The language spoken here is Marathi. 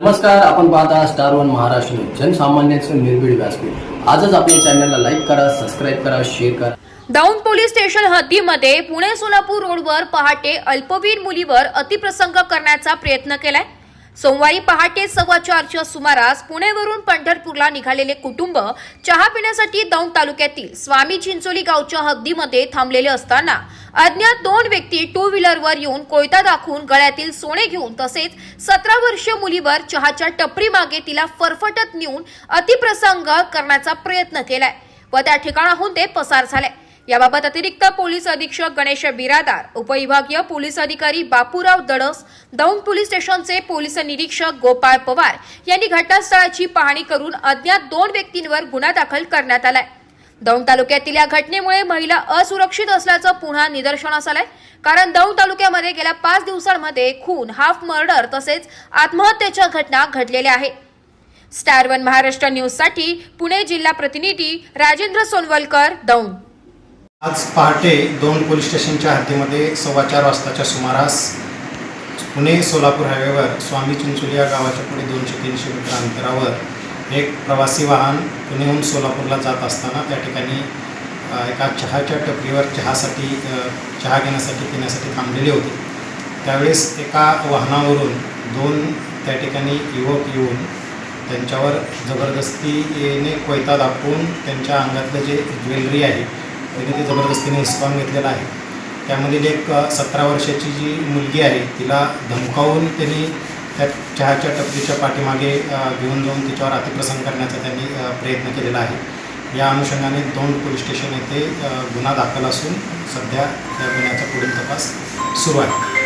नमस्कार आपण पाहता स्टार वन महाराष्ट्र जनसामान्यांचं निर्भीड व्यासपीठ. आजच आपल्या चॅनलला लाईक करा सबस्क्राईब करा शेअर करा. दौंड पोलीस स्टेशन हद्दीमध्ये पुणे सोलापूर रोडवर पहाटे अल्पवीर मुलीवर अतिप्रसंग करण्याचा प्रयत्न केलाय. सोमवारी पहाटे सव्वा चारच्या सुमारास पुणेवरून पंढरपूरला निघालेले कुटुंब चहा पिण्यासाठी दौंड तालुक्यातील स्वामी चिंचोली गावच्या हद्दीमध्ये थांबलेले असताना अज्ञात दोन व्यक्ती टू व्हीलरवर येऊन कोयता दाखवून गळ्यातील सोने घेऊन तसेच सतरा वर्षीय मुलीवर चहाच्या टपरी मागे तिला फरफटत नेऊन अतिप्रसंग करण्याचा प्रयत्न केलाय व त्या ठिकाणाहून ते पसार झाले. याबाबत अतिरिक्त पोलीस अधीक्षक गणेश बिरादार उपविभागीय पोलीस अधिकारी बापूराव दडस दौंड पोलीस स्टेशनचे पोलीस निरीक्षक गोपाळ पवार यांनी घटनास्थळाची पाहणी करून अज्ञात दोन व्यक्तींवर गुन्हा दाखल करण्यात आलाय. दौंड तालुक्यातील या घटनेमुळे महिला असुरक्षित असल्याचं पुन्हा निदर्शनास आलंय. कारण दौंड तालुक्यामध्ये गेल्या पाच दिवसांमध्ये खून हाफ मर्डर तसेच आत्महत्येच्या घटना घडलेल्या आहेत स्टार वन महाराष्ट्र न्यूजसाठी पुणे जिल्हा प्रतिनिधी राजेंद्र सोनवलकर दौंड. आज पहाटे दोन पोलीस स्टेशनच्या हद्दीमध्ये सव्वा चार वाजताच्या सुमारास पुणे सोलापूर हायवेवर स्वामी चिंचोली या गावाच्या पुढे दोनशे तीनशे मीटर अंतरावर एक प्रवासी वाहन पुणेहून सोलापूरला जात असताना त्या ठिकाणी एका चहाच्या टपरीवर चहासाठी चहा घेण्यासाठी पिण्यासाठी थांबलेले होते. त्यावेळेस एका वाहनावरून दोन त्या ठिकाणी युवक येऊन त्यांच्यावर जबरदस्तीने कोयता दाखवून त्यांच्या अंगातलं जे ज्वेलरी आहे त्यांनी ते जबरदस्तीने हिसकावून घेतलेलं आहे. त्यामधील एक सतरा वर्षाची जी मुलगी आहे तिला धमकावून त्यांनी त्या चहाच्या टपरीच्या पाठीमागे घेऊन जाऊन तिच्यावर अतिप्रसंग करण्याचा त्यांनी प्रयत्न केलेला आहे. या अनुषंगाने दोन पोलीस स्टेशन येथे गुन्हा दाखल असून सध्या त्या गुन्ह्याचा पुढील तपास सुरू आहे.